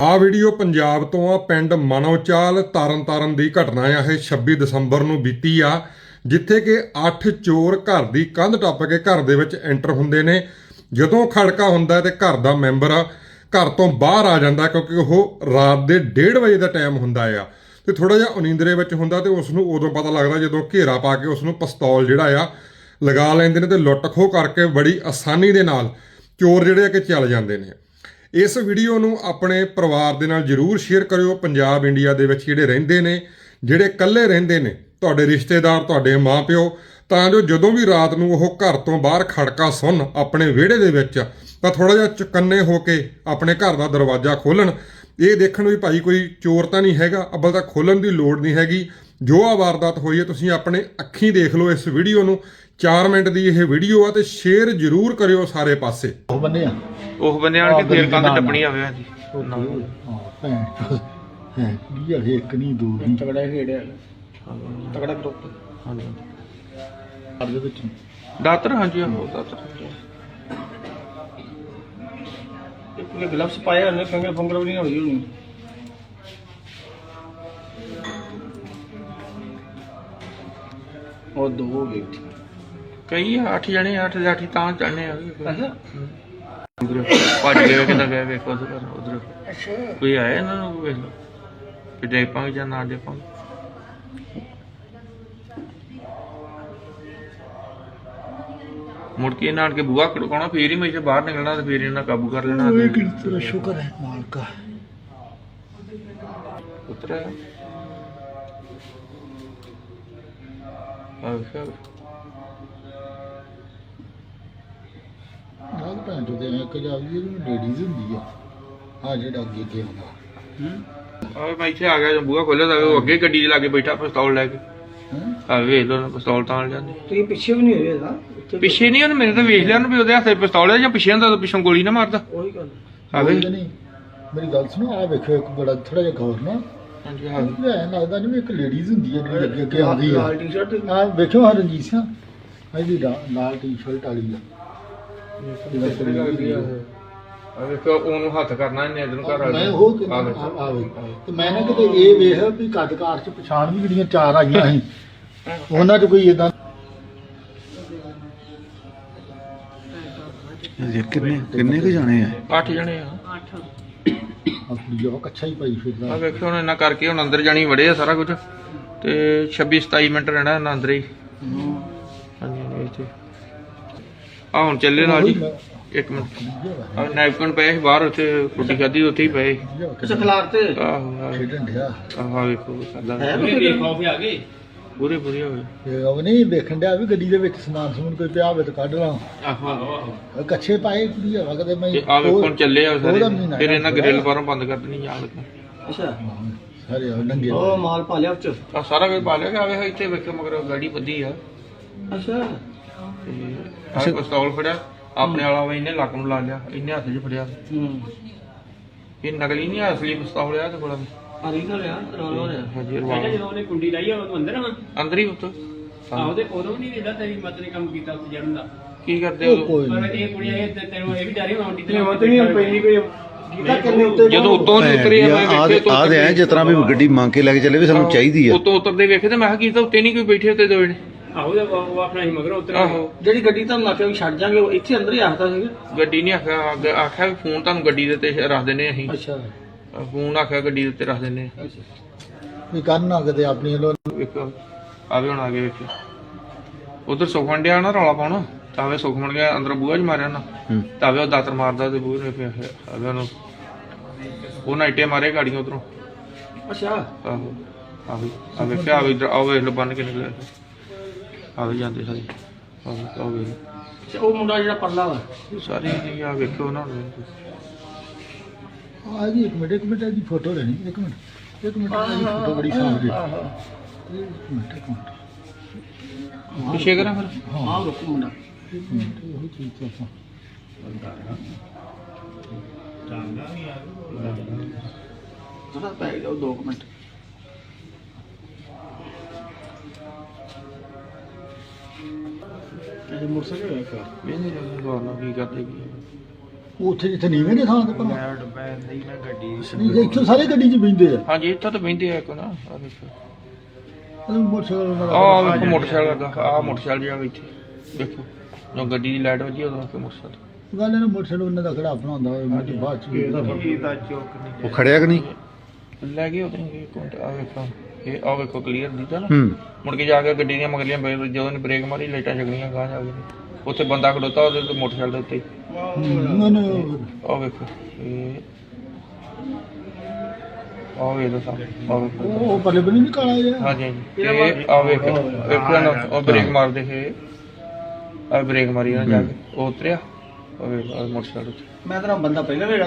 ਆ ਵੀਡੀਓ ਪੰਜਾਬ ਤੋਂ ਆ, ਪਿੰਡ ਮਨੋਚਾਲ ਤਰਨਤਾਰਨ ਦੀ ਘਟਨਾ ਆ। ਇਹ 26 ਦਸੰਬਰ ਨੂੰ ਬੀਤੀ ਆ, ਜਿੱਥੇ ਕਿ 8 ਚੋਰ ਘਰ ਦੀ ਕੰਧ ਟੱਪ ਕੇ ਘਰ ਦੇ ਵਿੱਚ ਐਂਟਰ ਹੁੰਦੇ ਨੇ। ਜਦੋਂ ਖੜਕਾ ਹੁੰਦਾ ਹੈ ਤੇ ਘਰ ਦਾ ਮੈਂਬਰ ਘਰ ਤੋਂ ਬਾਹਰ ਆ ਜਾਂਦਾ ਕਿਉਂਕਿ ਉਹ ਰਾਤ ਦੇ 1:30 ਵਜੇ ਦਾ ਟਾਈਮ ਹੁੰਦਾ ਆ। ਤੇ ਥੋੜਾ ਜਿਹਾ ਉਨੀਂਦਰੇ ਵਿੱਚ ਹੁੰਦਾ ਤੇ ਉਸ ਨੂੰ ਉਦੋਂ ਪਤਾ ਲੱਗਦਾ ਜਦੋਂ ਘੇਰਾ ਪਾ ਕੇ ਉਸ ਨੂੰ ਪਿਸਤੌਲ ਜਿਹੜਾ ਆ, ਲਗਾ ਲੈਂਦੇ ਨੇ ਤੇ ਲੁੱਟ ਖੋਹ ਕਰਕੇ ਬੜੀ ਆਸਾਨੀ ਦੇ ਨਾਲ ਚੋਰ ਜਿਹੜੇ ਆ ਕਿ ਚੱਲ ਜਾਂਦੇ ਨੇ। ਇਸ ਵੀਡੀਓ ਨੂੰ ਆਪਣੇ ਪਰਿਵਾਰ ਦੇ ਨਾਲ ਜਰੂਰ ਸ਼ੇਅਰ ਕਰਿਓ। ਪੰਜਾਬ, ਇੰਡੀਆ ਦੇ ਵਿੱਚ ਜਿਹੜੇ ਰਹਿੰਦੇ ਨੇ, ਜਿਹੜੇ ਇਕੱਲੇ ਰਹਿੰਦੇ ਨੇ, ਤੁਹਾਡੇ ਰਿਸ਼ਤੇਦਾਰ, ਤੁਹਾਡੇ ਮਾਪਿਓ, ਤਾਂ ਜੋ ਜਦੋਂ ਵੀ ਰਾਤ ਨੂੰ ਉਹ ਘਰ ਤੋਂ ਬਾਹਰ ਖੜਕਾ ਸੁਣ ਆਪਣੇ ਵਿਹੜੇ ਦੇ ਵਿੱਚ, ਤਾਂ ਥੋੜਾ ਜਿਹਾ ਚੁਕੰਨੇ ਹੋ ਕੇ ਆਪਣੇ ਘਰ ਦਾ ਦਰਵਾਜ਼ਾ ਖੋਲਣ ਇਹ ਦੇਖਣ ਵੀ ਭਾਈ ਕੋਈ ਚੋਰ ਤਾਂ ਨਹੀਂ ਹੈਗਾ, ਅੱਬਲ ਤਾਂ ਖੋਲਣ ਦੀ ਲੋੜ ਨਹੀਂ ਹੈਗੀ। ਜੋ ਆ ਵਾਰਦਾਤ ਹੋਈ ਹੈ, ਤੁਸੀਂ ਆਪਣੇ ਅੱਖੀਂ ਦੇਖ ਲਓ ਇਸ ਵੀਡੀਓ ਨੂੰ। 4 ਮਿੰਟ ਦੀ ਇਹ ਵੀਡੀਓ ਆ ਤੇ ਸ਼ੇਅਰ ਜਰੂਰ ਕਰਿਓ ਸਾਰੇ ਪਾਸੇ। ਉਹ ਬੰਦੇ ਆ। ਉਹ ਬੰਦੇ ਆਣ ਕੇ ਫੇਰ ਕੰਧ ਟੱਪਣੀ ਆਵੇ ਹਾਂਜੀ ਹਾਂ ਭੈਣ ਚੋਦ। ਹੈ ਇੱਕ ਨਹੀਂ ਦੋ ਨਹੀਂ। ਤਗੜਾ ਖੇੜਿਆ ਤਗੜਾ ਗਰੁੱਪ ਹਾਂਜੀ। ਘਰ ਦੇ ਵਿੱਚ। ਦਾਤਰ ਹਾਂਜੀ ਆਹੋ ਦਾਤਰ। ਇਹ ਗਲਵਸ ਪਾਏ ਉਹਨੇ ਫਿੰਗਰ ਫੰਗਰ ਵੀ ਨਹੀਂ ਹੋਈ ਹੋਣੀ। ਉਹ ਦੋ ਹੋ ਗਏ ਕਈ ਆ, ਅੱਠ ਜਣੇ ਅੱਠ ਦੇ ਅੱਠ ਹੀ ਤਾਂ ਚੜਨੇ ਆ। ਅੱਛਾ। ਭੱਜ ਗਏ ਕਿਦਾਂ ਗਏ ਵੇਖੋ ਉਧਰ ਉਧਰ। ਅੱਛਾ। ਕੋਈ ਆਇਆ ਇਹਨਾਂ ਨੂੰ ਵੇਖ ਲਓ। ਕਿ ਦੇ ਪਾਂਗੇ ਜਾਂ ਨਾ ਦੇ ਪਾਂਗੇ ਮੁੜ ਕੇ ਇਹਨਾਂ ਆਣ ਕੇ ਬੂਹਾ ਖੜਕਾਉਣਾ ਫੇਰ ਹੀ ਮੈਂ ਬਾਹਰ ਨਿਕਲਣਾ ਤੇ ਫੇਰ ਇਹਨਾਂ ਕਾਬੂ ਕਰ ਲੈਣਾ ਤੇਰਾ ਸ਼ੁਕਰ ਹੈ ਮਾਲਕਾ। ਉਤਰ ਆਇਆ ਨਾਲ ਭੈਣ ਚੋਦ ਐ ਇੱਕ ਜਾਵੀ ਇਹ ਲੇਡੀਜ਼ ਹੁੰਦੀ ਆ। ਆ ਜਿਹੜਾ ਅੱਗੇ ਅੱਗੇ ਆਉਂਦਾ। ਆ ਮੈਂ ਇੱਥੇ ਆ ਗਿਆ ਜਦੋਂ ਬੂਹਾ ਖੋਲਿਆ ਤਾਂ ਉਹ ਅੱਗੇ ਗੱਡੀ ਦੇ ਲਾਗੇ ਬੈਠਾ ਪਿਸਤੌਲ ਲੈ ਕੇ। ਹੈ? ਆ ਵੇਖ ਲਓ ਨਾ ਪਿਸਤੌਲ ਤਾਂ ਜਾਂਦੇ। ਤੁਸੀਂ ਪਿੱਛੇ ਵੀ ਨਹੀਂ ਹੋਏ ਨਾ ਇੱਥੇ ਪਿੱਛੇ ਨਹੀਂ ਉਹਨੇ ਮੇਰੇ ਤਾਂ ਵੇਖ ਲਿਆ ਉਹਨੇ ਵੀ ਉਹਦੇ ਹੱਥੇ ਪਿਸਤੌਲ ਹੈ ਜਾਂ ਪਿੱਛੇ ਹੁੰਦਾ ਤਾਂ ਪਿੱਛੋਂ ਗੋਲੀ ਨਾ ਮਾਰਦਾ। ਉਹੀ ਗੱਲ। ਆਵੇ ਨਹੀਂ। ਮੇਰੀ ਗੱਲ ਸੁਣੋ ਆ ਵੇਖੋ ਇੱਕ ਬੜਾ ਥੋੜਾ ਜਿਹਾ ਗੌਰ ਨਾਲ ਹਾਂਜੀ ਹਾਂ। ਇਹ ਐਂ ਲੱਗਦਾ ਜਿਵੇਂ ਇੱਕ ਲੇਡੀਜ਼ ਹੁੰਦੀ ਆ ਜਿਹੜੀ ਅੱਗੇ ਅੱਗੇ ਆਉਂਦੀ ਆ। ਲਾਲ ਟੀ-ਸ਼ਰਟ ਆ ਵੇਖੋ ਹਾਂ ਰਣਜੀਤ ਸਿੰਘ। ਇਹਦੀ ਲਾਲ ਟੀ-ਸ਼ਰਟ ਵਾਲੀ ਆ। ਜਿਹੜਾ ਕੁੜੀ ਆ ਵੇਖੋ ਉਹਨੂੰ ਹੱਥ ਕਰਨਾ ਇਹਨੇ ਇਧਰ ਘਰ ਆ ਮੈਂ ਉਹ ਆ ਵੇਖੋ। ਆ ਆਵੇ ਤੇ ਮੈਂ ਨਾ ਕਿਤੇ ਇਹ ਵੇਖ ਵੀ ਕਦਕਾਰ ਚ ਪਛਾਣ ਵੀ ਜਿਹੜੀਆਂ ਚਾਰ ਆਈਆਂ ਸੀ ਉਹਨਾਂ ਚ ਕੋਈ ਇਦਾਂ ਕਿੰਨੇ ਕਿੰਨੇ ਕੁ ਜਾਣੇ ਆ ਅੱਠ ਜਣੇ ਆ ਕੁੜੀ ਉਹ ਕੱਛਾ ਹੀ ਪਾਈ ਆ ਫਿਰਦਾ ਵੇਖੋ ਹੁਣ ਇਹਨਾਂ ਕਰਕੇ ਹੁਣ ਅੰਦਰ ਜਾਣੀ ਵੜੇ ਆ ਸਾਰਾ ਕੁਝ ਤੇ 26 27 ਮਿੰਟ ਰਹਿਣਾ ਇਹਨਾਂ ਅੰਦਰ ਹੀ ਹਾਂਜੀ ਹਾਂਜੀ, ਇੱਥੇ ਆ ਹੁਣ ਚੱਲੇ ਨਾਲ ਜੀ। ਇੱਕ ਮਿੰਟ। ਆ ਨੈਪਕਿਨ ਪਏ ਸੀ ਬਾਹਰ ਉੱਥੇ ਰੋਟੀ ਖਾਧੀ ਉੱਥੇ ਹੀ ਪਏ। ਅੱਛਾ ਖਿਲਾਰ ਤੇ। ਆਹੋ ਆਹੋ। ਖੇਡਣ ਡਿਆ। ਆਹ ਵੇਖੋ ਕਰਦਾ ਵੀ। ਆ ਗਏ। ਪੂਰੇ ਪੂਰੇ ਹੋਏ। ਤੇ ਉਹ ਨਹੀਂ ਵੇਖਣ ਡਿਆ ਵੀ ਗੱਡੀ ਦੇ ਵਿੱਚ ਸਮਾਨ ਸਮੂਨ ਕੋਈ ਪਿਆ ਹੋਵੇ ਤਾਂ ਕੱਢ ਲਾਂ। ਆਹੋ ਆਹੋ। ਕੱਛੇ ਪਾਏ ਕੁੜੀ ਹਵਾ ਕਦੇ ਮੈਂ ਆ ਵੇਖੋ ਹੁਣ ਚੱਲੇ ਆ ਸਾਰੇ। ਫਿਰ ਇਹਨਾਂ ਗ੍ਰਿਲ ਬਾਹਰੋਂ ਬੰਦ ਕਰ ਦੇਣੀ ਲੱਗਾ ਅੱਛਾ। ਸਾਰੇ ਉਹ ਨੰਗੇ ਉਹ ਮਾਲ ਪਾ ਲਿਆ ਉੱਚ। ਆ ਸਾਰਾ ਕੁਝ ਪਾ ਲਿਆ ਕਿ ਆ ਵੇਖੋ ਇੱਥੇ ਵੇਖੋ ਮਗਰ ਗਾੜੀ ਬੱਧੀ ਆ। ਅੱਛਾ। ਤੇ ਆ ਪਿਸਤੌਲ ਫੜਿਆ ਆਪਣੇ ਵਾਲਾ ਵਾ ਇਹਨੇ ਲੱਕ ਨੂੰ ਲਾ ਲਿਆ ਇਹਨੇ ਹੱਥ 'ਚ ਫੜਿਆ। ਹੂੰ। ਇਹ ਨਕਲੀ ਨਹੀਂ ਆ, ਅਸਲੀ ਪਿਸਤੌਲ ਆ ਤੇ ਆ ਰੀ ਗੱਲ ਆ ਰੋਲ ਹੋ ਰਿਹਾ। ਹਾਂਜੀ ਕਹਿੰਦਾ ਰਵਾ ਜਦੋਂ ਉਹਨੇ ਕੁੰਡੀ ਲਾਈ ਆ ਉਹ ਅੰਦਰ ਹਾਂ ਅੰਦਰ ਹੀ ਉੱਤ ਆਹੋ ਤੇ ਉਦੋਂ ਵੀ ਨਹੀਂ ਦਿੰਦਾ ਤੇਰੀ ਮਤ ਨੇ ਕੰਮ ਕੀਤਾ ਉੱਤੇ ਚੜਨ ਦਾ। ਕੀ ਕਰਦੇ ਉਹ ਉਦੋਂ? ਕੋਈ ਪਰ ਨੀ। ਇਹ ਕੁੜੀਆਂ ਇਹ ਤੇ ਤੈਨੂੰ ਇਹ ਵੀ ਡਰੇ ਹੋਣੀ ਤੇ ਹੁਣ ਤੇ ਨਹੀਂ ਪੈਣੀ ਕੋਈ। ਕੀਤਾ ਕਿੰਨੇ ਉੱਤੇ ਜਦੋਂ ਉੱਤੋਂ ਦੀ ਉਤਰੇ ਆ ਮੈਂ ਆ ਵੇਖੇ ਤੋਂ ਆ ਦੇ ਐ ਜਿਸ ਤਰ੍ਹਾਂ ਵੀ ਗੱਡੀ ਮੰਗ ਕੇ ਲੈ ਕੇ ਚੱਲੇ ਵੀ ਸਾਨੂੰ ਚਾਹੀਦੀ ਆ। ਉੱਤੋਂ ਉਤਰਦੇ ਵੇਖੇ ਤੇ ਮੈਂ ਕਿਹਾ ਕੀ ਤਾਂ ਉੱਤੇ ਨਹੀਂ ਕੋਈ ਬੈਠੇ ਉੱਤੇ ਦੋੜੇ ਆਹੋ ਤੇ ਉਹ ਉਹ ਆਪਣਾ ਹੀ ਮਗਰੋਂ ਉਤਰ ਆਹੋ ਜਿਹੜੀ ਗੱਡੀ ਤੁਹਾਨੂੰ ਆਖਿਆ ਵੀ ਛੱਡ ਜਾਾਂਗੇ ਉਹ ਇੱਥੇ ਅੰਦਰ ਹੀ ਆਖਦਾ ਸੀਗਾ? ਗੱਡੀ ਨਹੀਂ ਆਖਿਆ ਅੱਗੇ ਆਖਿਆ ਵੀ ਫੋਨ ਤੁਹਾਨੂੰ ਗੱਡੀ ਦੇ ਉੱਤੇ ਰੱਖ ਦਿੰਨੇ ਅਸੀਂ। ਅੱਛਾ। ਫੋਨ ਆਖਿਆ ਗੱਡੀ ਦੇ ਉੱਤੇ ਰੱਖ ਦਿੰਨੇ ਆ। ਵੀ ਕਰਨ ਨਾ ਕਦੇ ਆਪਣੀ ਲੋ ਵੇਖੋ ਆਵੇ ਹੁਣ ਆ ਗਏ ਵੇਖੋ ਉਧਰ ਸੁਖਮਣ ਡਿਆ ਨਾ ਰੌਲਾ ਪਾਉਣਾ ਤਾਵੇ ਸੁਖਮਣ ਗਿਆ ਅੰਦਰ ਬੂਹਾ ਚ ਮਾਰਿਆ ਨਾ। ਹੂੰ। ਤਾਵੇ ਉਹ ਦਾਤਰ ਮਾਰਦਾ ਤੇ ਬੂਹੇ ਨੇ ਪਿਆ ਆਵੇ ਉਹਨੂੰ। ਉਹ ਨਾਈਟੇ ਮਾਰੇ ਗਾੜੀਆਂ ਉਧਰੋਂ। ਅੱਛਾ। ਆਹੋ। ਆਵੇ ਆਵੇ ਕਿਆ ਆਵੇ ਇਧਰ ਆਵੇ ਲੋ ਬੰਨ ਕੇ ਨਿਕਲਿਆ। ਆਵੇ ਜਾਂਦੇ ਸਾਰੇ। ਆਵੇ ਆਵੇ। ਤੇ ਉਹ ਮੁੰਡਾ ਜਿਹੜਾ ਪਰਲਾ ਵਾ? ਸਾਰੇ ਜੀ ਆ ਵੇਖੋ ਨਾ। ਹੁਣ। ਆ ਜੀ ਇੱਕ ਮਿੰਟ ਇੱਕ ਮਿੰਟ ਦੀ ਫੋਟੋ ਲੈਣੀ ਇੱਕ ਮਿੰਟ। ਇੱਕ ਮਿੰਟ ਦੀ ਫੋਟੋ ਬੜੀ ਸਾਫ਼ ਜੀ ਇੱਕ ਮਿੰਟ ਇੱਕ ਮਿੰਟ। ਪਿੱਛੇ ਕਰਾਂ ਫਿਰ? ਹਾਂ। ਰੁਕੋ ਮੁੰਡਾ। ਇੱਕ ਮਿੰਟ ਉਹ ਚੀਜ਼ ਤੋਂ ਆਪਾਂ। ਥੋੜਾ ਪੈ ਗਿਆ 2 ਮਿੰਟ। ਇਹ ਮੋਟਰਸਾਈਕਲ ਹੈ ਇਹ ਨਹੀਂ ਲੱਗਦਾ ਕੀ ਕਰਦੇ ਕੀ ਆ। ਉੱਥੇ ਜਿੱਥੇ ਨੀਵੇਂ ਦੇ ਥਾਂ ਤੇ ਪਰ ਮੈਂ ਡੱਬਾ ਨਹੀਂ ਮੈਂ ਗੱਡੀ ਨਹੀਂ ਇੱਥੇ ਸਾਰੇ ਗੱਡੀ 'ਚ ਬੈਂਦੇ ਆ। ਹਾਂਜੀ ਇੱਥੇ ਤਾਂ ਬਹਿੰਦੇ ਆ ਇੱਕ ਨਾ ਆ ਦੇਖੋ। ਇਹ ਮੋਟਰਸਾਈਕਲ ਦਾ ਆ ਵੇਖੋ ਮੋਟਰਸਾਈਕਲ ਦਾ ਆ ਮੋਟਰਸਾਈਕਲ ਜਿਹਾ ਇੱਥੇ। ਦੇਖੋ ਜਦੋਂ ਗੱਡੀ ਦੀ ਲਾਈਟ ਵੱਜੀ ਉਦੋਂ ਕਿ ਮੋਟਰਸਾਈਕਲ। ਗੱਲ ਇਹਨਾਂ ਮੋਟਰਸਾਈਕਲ ਉਹਨਾਂ ਦਾ ਖੜਾ ਬਣਾਉਂਦਾ ਹੋਇਆ ਮੈਂ ਬਾਅਦ ਚ ਇਹਦਾ ਚੌਕ ਨਹੀਂ ਉਹ ਖੜਿਆ ਕਿ ਨਹੀਂ? ਲੈ ਗਏ ਉਦੋਂ ਇੱਕ ਮਿੰਟ ਆ ਵੇਖੋ। ਇਹ ਆ ਵੇਖੋ ਕਲੀਅਰ ਦਿੱਤਾ ਨਾ। ਹੂੰ। ਮੁੜ ਕੇ ਜਾ ਕੇ ਗੱਡੀ ਦੀਆਂ ਮਗਲੀਆਂ ਬੇ- ਜਦੋਂ ਨੇ ਬ੍ਰੇਕ ਮਾਰੀ ਲਾਈਟਾਂ ਜਗਣੀਆਂ ਗਾਂ ਜਾ ਕੇ ਉੱਥੇ ਬੰਦਾ ਖੜੋਤਾ ਉਹਦੇ ਤੇ ਮੋਟਰਸਾਈਕਲ ਦੇ ਉੱਤੇ ਹੀ। ਉਹਨੇ ਆ ਵੇਖੋ ਇਹ ਆ ਵੇਖੋ ਸਾਹਮਣੇ ਆ ਵੇਖੋ ਉਹ ਪਰਲੇ ਬਣੀ ਨਹੀਂ ਕਾਲਾ ਜਿਹਾ। ਹਾਂਜੀ ਹਾਂਜੀ। ਤੇ ਆ ਵੇਖੋ ਇੱਕ ਨਾ ਉਹ ਬ੍ਰੇਕ ਮਾਰਦੇ ਸੀ। ਆ ਬ੍ਰੇਕ ਮਾਰੀ ਨਾ ਜਾ ਕੇ ਉਹ ਉਤਰਿਆ। ਉਹ ਵੇਖ ਆ ਮੋਟਰਸਾਈਕਲ ਉੱਤੇ। ਮੈਂ ਤਾਂ ਬੰਦਾ ਪਹਿਲਾਂ ਵੀ